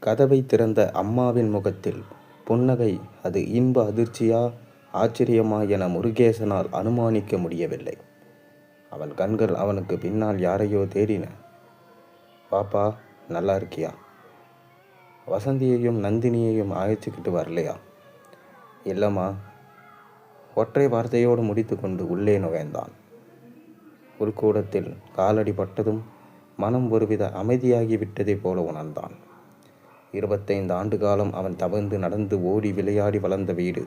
கதவை திறந்த அம்மாவின் முகத்தில் புன்னகை அது இன்ப அதிர்ச்சியா? ஆச்சரியமா? என முருகேசனால் அனுமானிக்க முடியவில்லை. அவள் கண்கள் அவனுக்கு பின்னால் யாரையோ தேடின. பாப்பா நல்லா இருக்கியா? வசந்தியையும் நந்தினியையும் அழைச்சிக்கிட்டு வரலையா? இல்லைம்மா. ஒற்றை வார்த்தையோடு முடித்துக்கொண்டு உள்ளே நுழைந்தான். ஒரு கூடத்தில் காலடி பட்டதும் மனம் ஒருவித அமைதியாகி விட்டதைப் போல உணர்ந்தான். இருபத்தைந்து ஆண்டு காலம் அவன் தவழ்ந்து நடந்து ஓடி விளையாடி வளர்ந்த வீடு.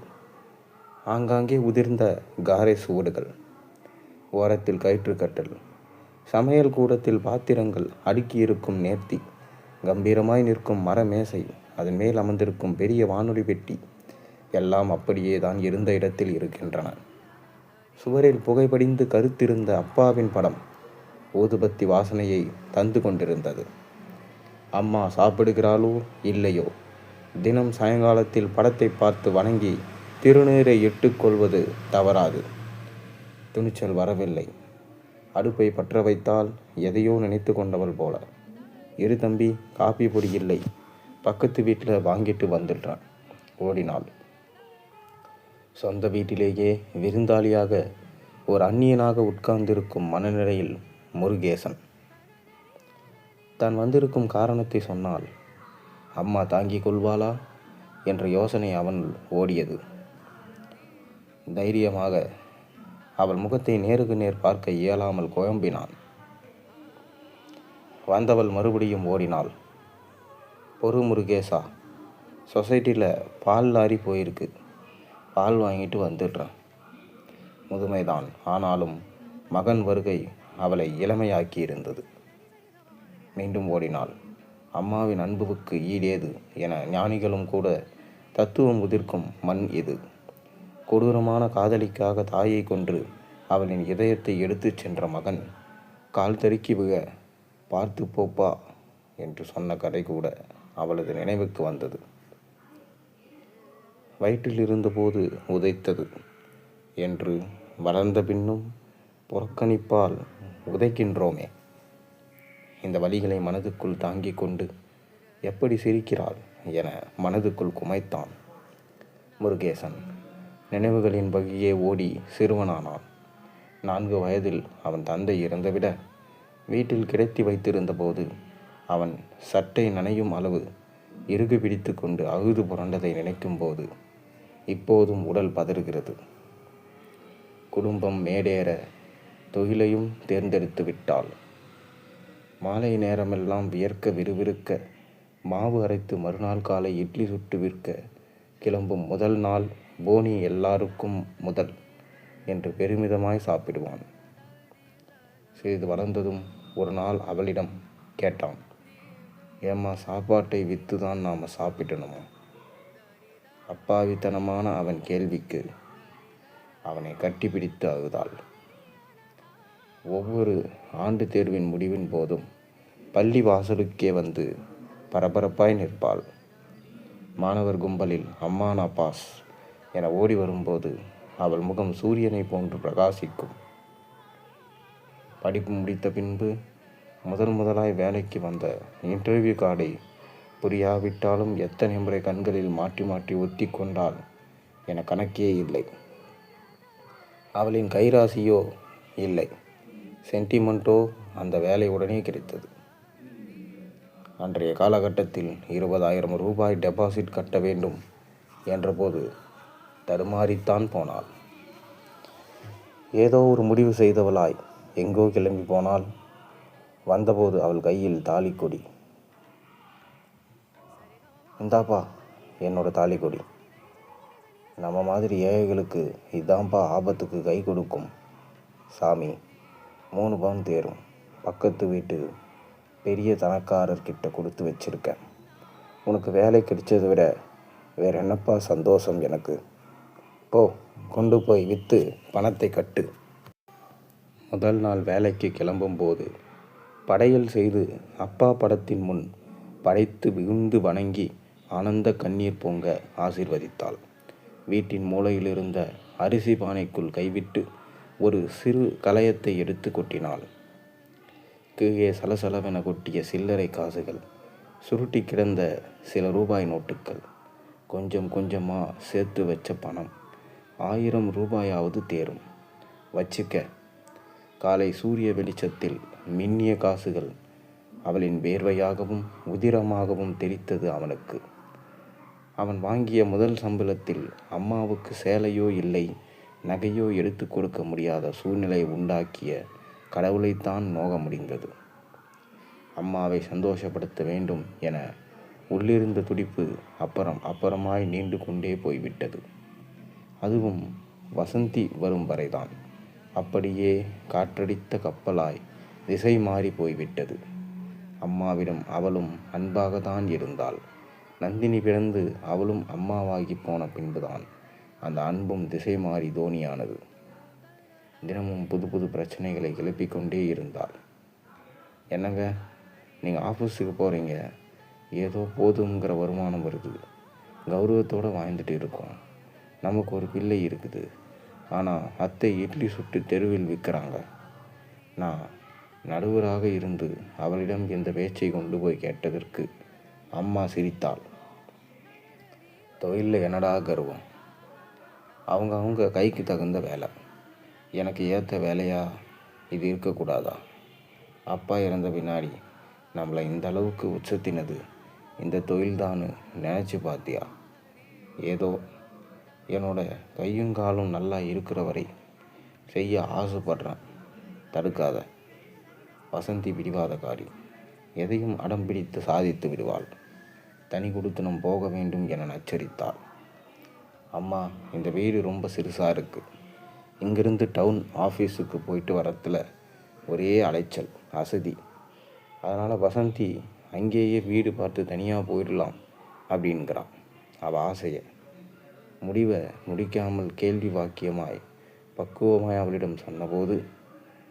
ஆங்காங்கே உதிர்ந்த காரை சுவடுகள் ஓரத்தில் கயிற்றுக்கட்டல் சமையல் கூடத்தில் பாத்திரங்கள் அடுக்கியிருக்கும் நேர்த்தி கம்பீரமாய் நிற்கும் மர மேசை அதன் மேல் அமர்ந்திருக்கும் பெரிய வானொலி பெட்டி எல்லாம் அப்படியே தான் இருந்த இடத்தில் இருக்கின்றன. சுவரில் புகைப்படிந்து கருத்திருந்த அப்பாவின் படம் ஊதுபத்தி வாசனையை தந்து கொண்டிருந்தது. அம்மா சாப்பிடுகிறாளோ இல்லையோ? தினம் சாயங்காலத்தில் படத்தை பார்த்து வணங்கி திருநீரை இட்டுக்கொள்வது தவறாது. துணிச்சல் வரவில்லை. அடுப்பை பற்ற வைத்தால் எதையோ நினைத்து கொண்டவள் போல. இரு தம்பி காப்பி பொடி இல்லை. பக்கத்து வீட்டில் வாங்கிட்டு வந்துடுறான். ஓடினாள். சொந்த வீட்டிலேயே விருந்தாளியாக ஒரு அந்நியனாக உட்கார்ந்திருக்கும் மனநிலையில் முருகேசன் தான் வந்திருக்கும் காரணத்தை சொன்னால் அம்மா தாங்கிக் கொள்வாளா? என்ற யோசனை அவன் ஓடியது. தைரியமாக அவள் முகத்தை நேருக்கு நேர் பார்க்க இயலாமல் குழம்பினான். வந்தவள் மறுபடியும் ஓடினாள். பொறு முருகேசா சொசைட்டியில் பால் லாரி போயிருக்கு. பால் வாங்கிட்டு வந்துடுறேன். முதுமைதான். ஆனாலும் மகன் வருகை அவளை இளமையாக்கி இருந்தது மீண்டும் ஓடினாள். அம்மாவின் அன்புவுக்கு ஈடேது என ஞானிகளும் கூட தத்துவம் உதிர்க்கும் மண் இது. கொடூரமான காதலிக்காக தாயை கொன்று அவளின் இதயத்தை எடுத்துச் சென்ற மகன் கால் தடுக்கி விக பார்த்து போப்பா என்று சொன்ன கதை கூட அவளது நினைவுக்கு வந்தது. வயிற்றில் இருந்தபோது உதைத்தது என்று வளர்ந்த பின்னும் புறக்கணிப்பால் உதைக்கின்றோமே. இந்த வழிகளை மனதுக்குள் தாங்கிக் கொண்டு எப்படி சிரிக்கிறாள் என மனதுக்குள் குமைத்தான். முருகேசன் நினைவுகளின் வகையே ஓடி சிறுவனானான். நான்கு வயதில் அவன் தந்தை இறந்துவிட வீட்டில் கிடைத்தி வைத்திருந்தபோது அவன் சட்டை நனையும் அளவு இறுகு பிடித்து கொண்டு அகுது புரண்டதை நினைக்கும் போது இப்போதும் உடல் பதறுகிறது. குடும்பம் மேடேற தொழிலையும் தேர்ந்தெடுத்து விட்டாள். மாலை நேரமெல்லாம் வியர்க்க விறுவிறுக்க மாவு அரைத்து மறுநாள் காலை இட்லி சுட்டு விற்க கிளம்பும் முதல் நாள் போனி எல்லாருக்கும் முதல் என்று பெருமிதமாய் சாப்பிடுவான். சிறிது வளர்ந்ததும் ஒரு நாள் அவளிடம் கேட்டான் ஏம்மா சாப்பாட்டை விற்று தான் நாம் சாப்பிடணுமா? அப்பாவித்தனமான அவன் கேள்விக்கு அவனை கட்டிப்பிடித்து அழுதாள். ஒவ்வொரு ஆண்டு தேர்வின் முடிவின் போதும் பள்ளி வாசலுக்கே வந்து பரபரப்பாய் நிற்பாள். மாணவர் கும்பலில் அம்மானா பாஸ் என ஓடி வரும்போது அவள் முகம் சூரியனை போன்று பிரகாசிக்கும். படிப்பு முடித்த பின்பு முதன் முதலாய் வேலைக்கு வந்த இன்டர்வியூ கார்டை புரியாவிட்டாலும் எத்தனை முறை கண்களில் மாற்றி மாற்றி ஒத்தி கொண்டால் என கணக்கே இல்லை. அவளின் கைராசியோ இல்லை. சென்டிமெண்ட்டோ அந்த வேலை உடனே கிடைத்தது. அன்றைய காலகட்டத்தில் இருபதாயிரம் ரூபாய் டெபாசிட் கட்ட வேண்டும் என்றபோது தடுமாறித்தான் போனாள். ஏதோ ஒரு முடிவு செய்தவளாய் எங்கோ கிளம்பி போனால் வந்தபோது அவள் கையில் தாலி கொடி இந்தாப்பா என்னோட தாலி கொடி நம்ம மாதிரி ஏழைகளுக்கு இதான்ப்பா ஆபத்துக்கு கை கொடுக்கும் சாமி. மூணு பவுன் தேரும். பக்கத்து வீட்டு பெரிய தனக்காரர்கிட்ட கொடுத்து வச்சிருக்கேன். உனக்கு வேலை கிடைச்சதை விட வேற என்னப்பா சந்தோஷம் எனக்கு? போ கொண்டு போய் விற்று பணத்தை கட்டு. முதல் நாள் வேலைக்கு கிளம்பும்போது படையல் செய்து அப்பா படத்தின் முன் படைத்து விழுந்து வணங்கி ஆனந்த கண்ணீர் பொங்க ஆசிர்வதித்தாள். வீட்டின் மூலையிலிருந்த அரிசி பானைக்குள் கைவிட்டு ஒரு சிறு கலயத்தை எடுத்து கொட்டினாள். கீழே சலசலவென கொட்டிய சில்லறை காசுகள் சுருட்டி கிடந்த சில ரூபாய் நோட்டுகள் கொஞ்சம் கொஞ்சமாக சேர்த்து வச்ச பணம் ஆயிரம் ரூபாயாவது தேரும். வச்சுக்க காலை சூரிய வெளிச்சத்தில் மின்னிய காசுகள் அவளின் வேர்வையாகவும் உதிரமாகவும் தெரித்தது அவனுக்கு. அவன் வாங்கிய முதல் சம்பளத்தில் அம்மாவுக்கு சேலையோ இல்லை நகையோ எடுத்து கொடுக்க முடியாத சூழ்நிலை உண்டாக்கிய கடவுளைத்தான் நோக முடிந்தது. அம்மாவை சந்தோஷப்படுத்த வேண்டும் என உள்ளிருந்த துடிப்பு அப்புறம் அப்புறமாய் நீண்டு கொண்டே போய்விட்டது. அதுவும் வசந்தி வரும் வரைதான். அப்படியே காற்றடித்த கப்பலாய் திசை மாறி போய்விட்டது. அம்மாவிடம் அவளும் அன்பாகத்தான் இருந்தாள். நந்தினி பிறந்து அவளும் அம்மாவாகி போன பின்புதான். அந்த அன்பும் திசை மாறி தோனியானது தினமும் புது புது பிரச்சனைகளை கிளப்பிக் கொண்டே இருந்தாள். என்னங்க நீங்கள் ஆஃபீஸுக்கு போகிறீங்க ஏதோ போதுங்கிற வருமானம் வருது. கௌரவத்தோடு வாழ்ந்துட்டு இருக்கோம். நமக்கு ஒரு பிள்ளை இருக்குது. ஆனால் அத்தை இட்லி சுட்டு தெருவில் விற்கிறாங்க. நான் நடுவராக இருந்து அவளிடம் இந்த பேச்சை கொண்டு போய் கேட்டதற்கு அம்மா சிரித்தாள். தொழிலில் என்னடா கர்வம்? அவங்க அவங்க கைக்கு தகுந்த வேலை. எனக்கு ஏற்ற வேலையா? இது இருக்கக்கூடாதா? அப்பா இறந்த பின்னாடி நம்மளை இந்த அளவுக்கு உச்சத்தினது. இந்த தொழில்தான்னு நினச்சி பார்த்தியா ஏதோ என்னோட கையும் காலும் நல்லா இருக்கிற வரை செய்ய ஆசைப்படுறேன். தடுக்காத. வசந்தி பிடிவாதக்காரி எதையும் அடம் பிடித்து சாதித்து விடுவாள். தனி கொடுத்தனம் போக வேண்டும் என நச்சரித்தாள். அம்மா இந்த வீடு ரொம்ப சிறுசாக இருக்குது இங்கிருந்து டவுன் ஆஃபீஸுக்கு போயிட்டு வரத்தில் ஒரே அலைச்சல் அசதி. அதனால் வசந்தி அங்கேயே வீடு பார்த்து தனியாக போயிடலாம் அப்படின்கிறான். அவள் ஆசையை. முடிவை முடிக்காமல் கேள்வி வாக்கியமாய் பக்குவமாய் அவளிடம் சொன்னபோது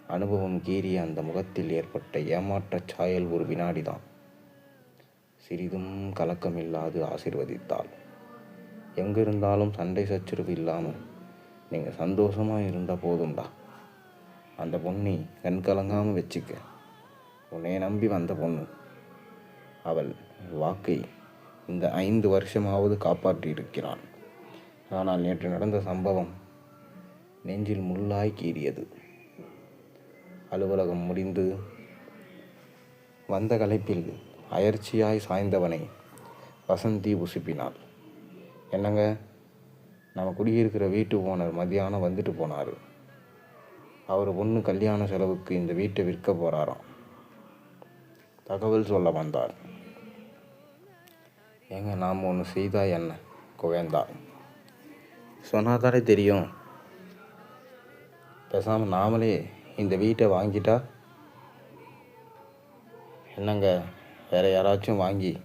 அனுபவம் கீறிய அந்த முகத்தில் ஏற்பட்ட ஏமாற்றச் சாயல் ஒரு வினாடிதான். சிறிதும் கலக்கமில்லாது ஆசிர்வதித்தாள். எங்கே இருந்தாலும் சண்டை சச்சரவு இல்லாமல் நீங்கள் சந்தோஷமாக இருந்தால் போதும்டா. அந்த பொண்ணை கண் கலங்காமல் வச்சுக்க. உன்னை நம்பி வந்த பொண்ணு. அவள் வாக்கை இந்த ஐந்து வருஷமாவது காப்பாற்றியிருக்கிறான் ஆனால் நேற்று நடந்த சம்பவம் நெஞ்சில் முள்ளாய் கீறியது. அலுவலகம் முடிந்து வந்த களைப்பில் அயர்ச்சியாய் சாய்ந்தவனை வசந்தி உசுப்பினாள். என்னங்க? நம்ம குடியிருக்கிற வீட்டு ஓனர் மதியானம் வந்துட்டு போனார். அவர் பொண்ணு கல்யாண செலவுக்கு இந்த வீட்டை விற்க போகிறாராம் தகவல் சொல்ல வந்தார். ஏங்க நாம் ஒன்று செய்தா என்ன? குவேந்தா. சொன்னாதானே தெரியும். பேசாமல் நாமளே இந்த வீட்டை வாங்கிட்டா? என்னங்க வேறு யாராச்சும் வாங்கி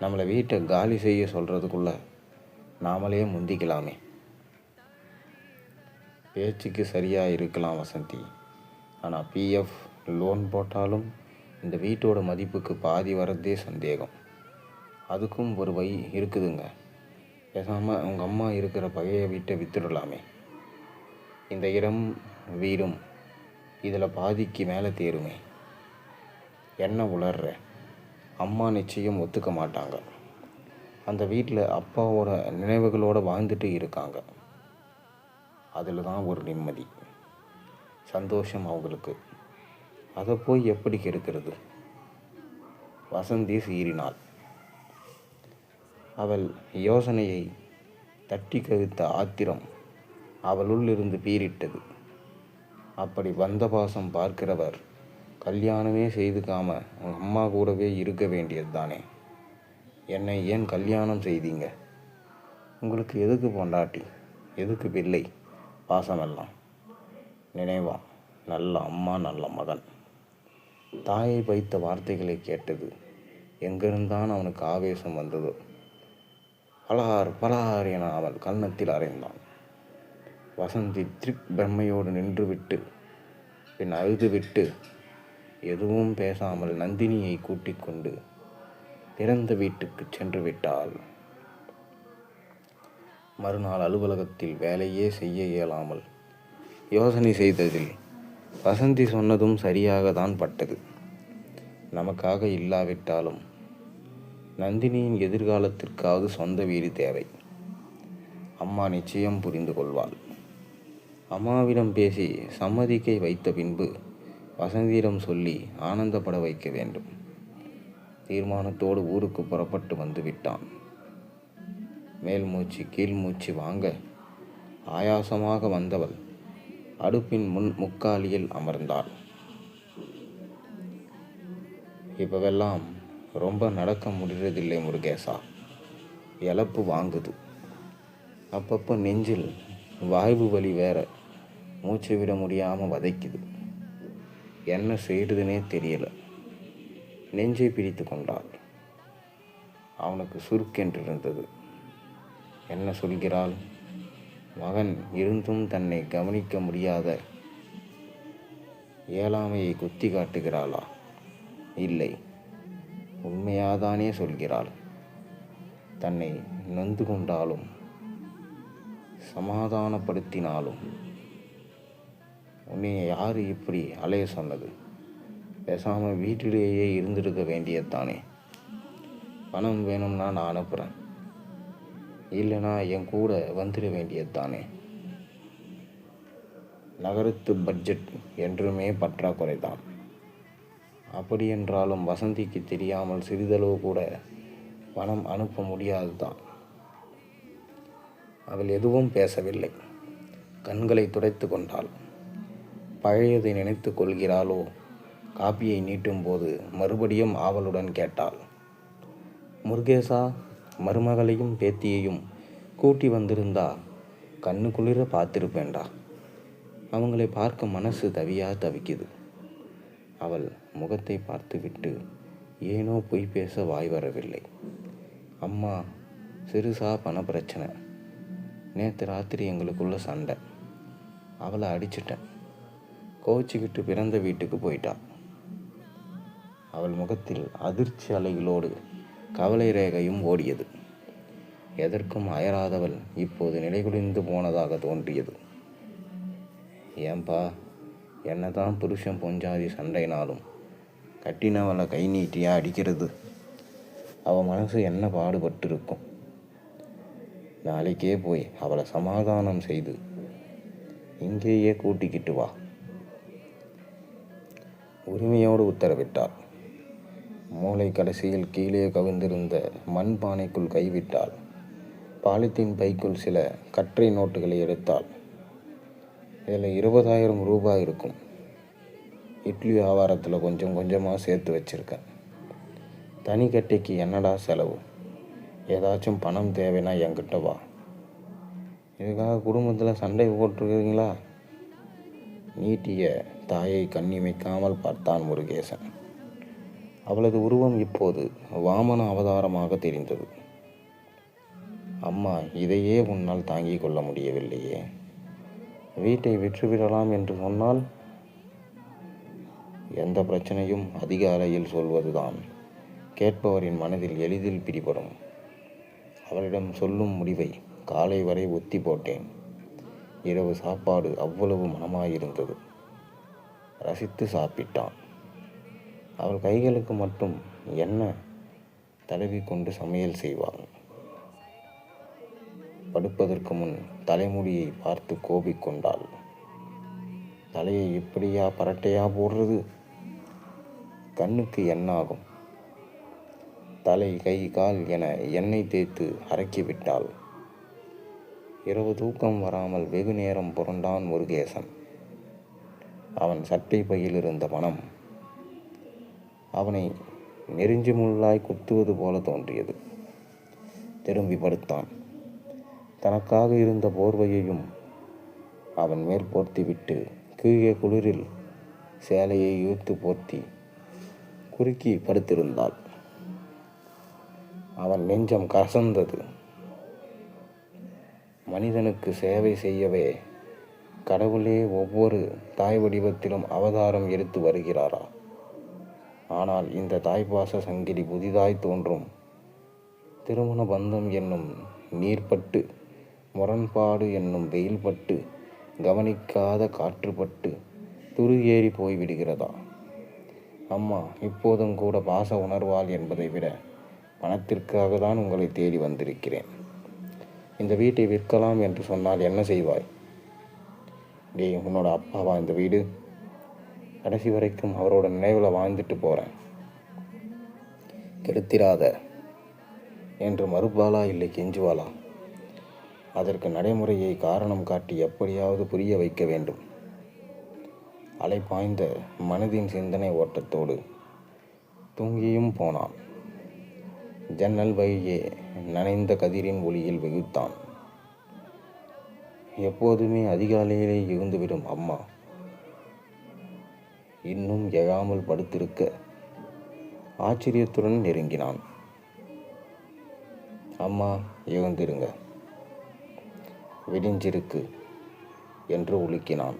நம்மளை வீட்டை காலி செய்ய சொல்கிறதுக்குள்ள நாமளே முந்திக்கலாமே. பேச்சுக்கு சரியாக இருக்கலாம் வசந்தி. ஆனால் பிஎஃப் லோன் போட்டாலும் இந்த வீட்டோட மதிப்புக்கு பாதி வரதே சந்தேகம். அதுக்கும் ஒரு வழி இருக்குதுங்க. பேசாமல் உங்கள் அம்மா இருக்கிற பகையை வீட்டை வித்துடலாமே. இந்த இடம் வீடும். இதில் பாதிக்கு மேலே தேருமே. என்ன உளர்ற? அம்மா நிச்சயம் ஒத்துக்க மாட்டாங்க. அந்த வீட்டில் அப்பாவோட நினைவுகளோடு வாழ்ந்துட்டு இருக்காங்க. அதில் தான் ஒரு நிம்மதி சந்தோஷம் அவங்களுக்கு. அதை போய் எப்படி கெடுக்கிறது? வசந்தி சீறினாள். அவள் யோசனையை தட்டி கவித்த ஆத்திரம் அவளுள்ளிருந்து பீரிட்டது அப்படி வந்த பாசம் பார்க்கிறவர் கல்யாணமே செய்துக்காம உங்கள் அம்மா கூடவே இருக்க வேண்டியது தானே என்னை ஏன் கல்யாணம் செய்தீங்க? உங்களுக்கு எதுக்கு பொண்டாட்டி? எதுக்கு பிள்ளை? பாசமெல்லாம். நினைவா நல்ல அம்மா நல்ல மகன். தாயை வைத்த வார்த்தைகளை கேட்டது எங்கிருந்தான் அவனுக்கு ஆவேசம் வந்ததோ? பலார் பலார் என அவள் கன்னத்தில் அறைந்தான். வசந்தி திரிக் பிரம்மையோடு நின்றுவிட்டு பின் அழுதுவிட்டு எதுவும் பேசாமல் நந்தினியை கூட்டிக் கொண்டு இறந்த வீட்டுக்கு சென்று விட்டாள் மறுநாள் அலுவலகத்தில் வேலையே செய்ய இயலாமல் யோசனை செய்ததில் வசந்தி சொன்னதும் சரியாக தான் பட்டது. நமக்காக இல்லாவிட்டாலும் நந்தினியின் எதிர்காலத்திற்காவது சொந்த வீடு தேவை. அம்மா நிச்சயம் புரிந்து கொள்வாள். அம்மாவிடம் பேசி சம்மதிக்கை வைத்த பின்பு வசந்தியிடம் சொல்லி ஆனந்தப்பட வைக்க வேண்டும். தீர்மானத்தோடு ஊருக்கு புறப்பட்டு வந்து விட்டான். மேல் மூச்சு கீழ் மூச்சு வாங்க ஆயாசமாக வந்தவள் அடுப்பின் முன் முக்காலியில் அமர்ந்தாள். இப்பவெல்லாம் ரொம்ப நடக்க முடியறதில்லை முருகேசா. இழப்பு வாங்குது. அப்பப்போ நெஞ்சில் வாய்வு வலி வேற மூச்சு விட முடியாமல் வதைக்குது. என்ன செய்கிறதுனே தெரியலை. நெஞ்சை பிடித்து கொண்டாள். அவனுக்கு சுருக்கென்றிருந்தது. என்ன சொல்கிறாள்? மகன் இருந்தும் தன்னை கவனிக்க முடியாத ஏழாமையை குத்தி காட்டுகிறாளா? இல்லை. உண்மையாதானே சொல்கிறாள். தன்னை நொந்து கொண்டாலும் சமாதானப்படுத்தினாலும் உன்னை யார் இப்படி அலைய சொன்னது? பேசாமல் வீட்டிலேயே இருந்திருக்க வேண்டியதானே பணம் வேணும்னா நான் அனுப்புகிறேன் இல்லைனா என் கூட வந்துட வேண்டியதானே நகரத்து பட்ஜெட் என்றுமே பற்றாக்குறை தான் அப்படி என்றாலும் வசந்திக்கு தெரியாமல் சிறிதளவு கூட பணம் அனுப்ப முடியாது தான் அவள் எதுவும் பேசவில்லை. கண்களை துடைத்து கொண்டாள். பழையதை நினைத்து கொள்கிறாளோ? காப்பியை நீட்டும் போது மறுபடியும் ஆவலுடன் கேட்டாள். முருகேசா மருமகளையும் பேத்தியையும் கூட்டி வந்திருந்தா கண்ணு குளிர பார்த்துருப்பேன்டா. அவங்களை பார்க்க மனசு தவியாக தவிக்குது. அவள் முகத்தை பார்த்துவிட்டு ஏனோ பொய் பேச வாய் வரவில்லை. அம்மா சிறுசா பண பிரச்சனை நேற்று ராத்திரி எங்களுக்குள்ள சண்டை. அவளை அடிச்சிட்டேன். கோச்சிக்கிட்டு பிறந்த வீட்டுக்கு போயிட்டாள் அவள் முகத்தில் அதிர்ச்சி அலைகளோடு கவலை ரேகையும் ஓடியது. எதற்கும் அயராதவள் இப்போது நிலைகுலிந்து போனதாக தோன்றியது. ஏன்பா என்னதான் புருஷன் பொஞ்சாதி சண்டைனாலும் கட்டினவளை கை நீட்டியா அடிக்கிறது? அவள் மனசு என்ன பாடுபட்டிருக்கும்? நாளைக்கே போய் அவளை சமாதானம் செய்து இங்கேயே கூட்டிக்கிட்டு வா. உரிமையோடு உத்தரவிட்டாள். மூளை கடைசியில் கீழே கவிழ்ந்திருந்த மண் பானைக்குள் கைவிட்டாள். பாலித்தீன் பைக்குள் சில கற்றை நோட்டுகளை எடுத்தாள். இதில் இருபதாயிரம் ரூபாய் இருக்கும். இட்லி வியாபாரத்தில் கொஞ்சம் கொஞ்சமாக சேர்த்து வச்சுருக்கேன். தனி கட்டைக்கு என்னடா செலவு? ஏதாச்சும் பணம் தேவைன்னா என்கிட்ட வா. இதுக்காக குடும்பத்தில் சண்டை போட்டிருக்கிறீங்களா நீட்டிய தாயை கண்ணிமைக்காமல் பார்த்தான் முருகேசன். அவளது உருவம் இப்போது வாமன அவதாரமாக தெரிந்தது. அம்மா இதையே உன்னால் தாங்கிக் கொள்ள முடியவில்லையே. வீட்டை விற்றுவிடலாம் என்று சொன்னால் எந்த பிரச்சனையும் அதிக அறையில் சொல்வதுதான். கேட்பவரின் மனதில் எளிதில் பிடிபடும். அவளிடம் சொல்லும் முடிவை காலை வரை ஒத்தி போட்டேன். இரவு சாப்பாடு அவ்வளவு மனமாயிருந்தது. ரசித்து சாப்பிட்டான். அவள் கைகளுக்கு மட்டும் எண்ணெய் தடவி கொண்டு சமையல் செய்வாள்? படுப்பதற்கு முன் தலைமுடியை பார்த்து கோபிக்கொண்டாள் தலையை இப்படியா பரட்டையா போடுறது? கண்ணுக்கு என்னாகும்? தலை கை கால் என எண்ணெய் தேய்த்து அரைக்கிவிட்டாள். இரவு தூக்கம் வராமல் வெகு நேரம் புரண்டான் முருகேசன் அவன் சட்டை பையில் இருந்த பணம் அவனை நெறிஞ்சு முள்ளாய் குத்துவது போல தோன்றியது. திரும்பி படுத்தான் தனக்காக இருந்த போர்வையையும் அவன் மேற்போர்த்திவிட்டு கீழே குளிரில் சேலையை இழுத்து போர்த்தி குறுக்கி படுத்திருந்தாள். அவன் நெஞ்சம் கசந்தது. மனிதனுக்கு சேவை செய்யவே கடவுளே ஒவ்வொரு தாய் வடிவத்திலும் அவதாரம் எடுத்து வருகிறாரா? ஆனால் இந்த தாய்ப்பாச சங்கிலி புதிதாய் தோன்றும். திருமண பந்தம் என்னும் நீர்பட்டு முரண்பாடு என்னும் வெயில்பட்டு கவனிக்காத காற்றுப்பட்டு துருகேறி போய்விடுகிறதா? அம்மா இப்போதும் கூட பாச உணர்வாள் என்பதை விட பணத்திற்காக தான் உங்களை தேடி வந்திருக்கிறேன். இந்த வீட்டை விற்கலாம் என்று சொன்னால் என்ன செய்வாய்? டேய் உன்னோட அப்பாவா இந்த வீடு? கடைசி வரைக்கும் அவரோட நினைவில் வாழ்ந்துட்டு போகிறேன் கெடுத்திராத. என்று மறுப்பாளா இல்லை கெஞ்சுவாளா? அதற்கு நடைமுறையை காரணம் காட்டி எப்படியாவது புரிய வைக்க வேண்டும். அலைப்பாய்ந்த மனதின் சிந்தனை ஓட்டத்தோடு தூங்கியும் போனான். ஜன்னல் வழியே நனைந்த கதிரின் ஒளியில் வெகுத்தான். எப்போதுமே அதிகாலையிலே இருந்துவிடும் அம்மா. இன்னும் எழாமல் படுத்திருக்க. ஆச்சரியத்துடன் நெருங்கினான். அம்மா எழுந்திருங்க. விடிஞ்சிருக்கு என்று உலுக்கினான்.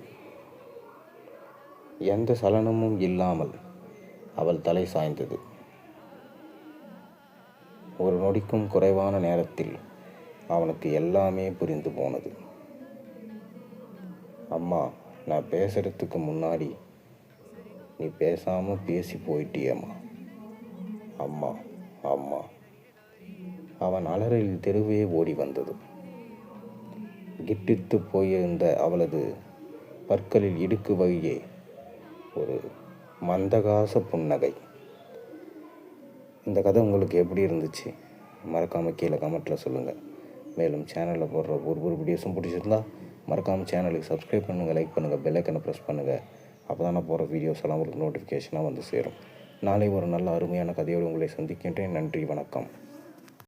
எந்த சலனமும் இல்லாமல் அவள் தலை சாய்ந்தது. ஒரு நொடிக்கும் குறைவான நேரத்தில் அவனுக்கு எல்லாமே புரிந்து போனது. அம்மா நான் பேசுறதுக்கு முன்னாடி நீ பேசாமல் பேசி போயிட்டியம்மா. அம்மா அம்மா. அவன் அலறலில் தெருவே ஓடி வந்தது. கிட்டித்து போயிருந்த அவளது பற்களில் இடுக்கு வழியே ஒரு மந்தகாச புன்னகை. இந்த கதை உங்களுக்கு எப்படி இருந்துச்சு? மறக்காமல் கீழே கமெண்ட்டில் சொல்லுங்கள் மேலும் சேனலில் போடுற ஒரு ஒரு வீடியோஸும் பிடிச்சிருந்தா மறக்காமல் சேனலுக்கு சப்ஸ்கிரைப் பண்ணுங்கள் லைக் பண்ணுங்கள் பெல்லைக்கனை ப்ரெஸ் பண்ணுங்கள் அப்போ தான் நான் போகிற வீடியோஸ் எல்லாம் உங்களுக்கு நோட்டிஃபிகேஷனாக வந்து சேரும். நாளை ஒரு நல்ல அருமையான கதையோடு உங்களை சந்திக்கின்றேன். நன்றி வணக்கம்.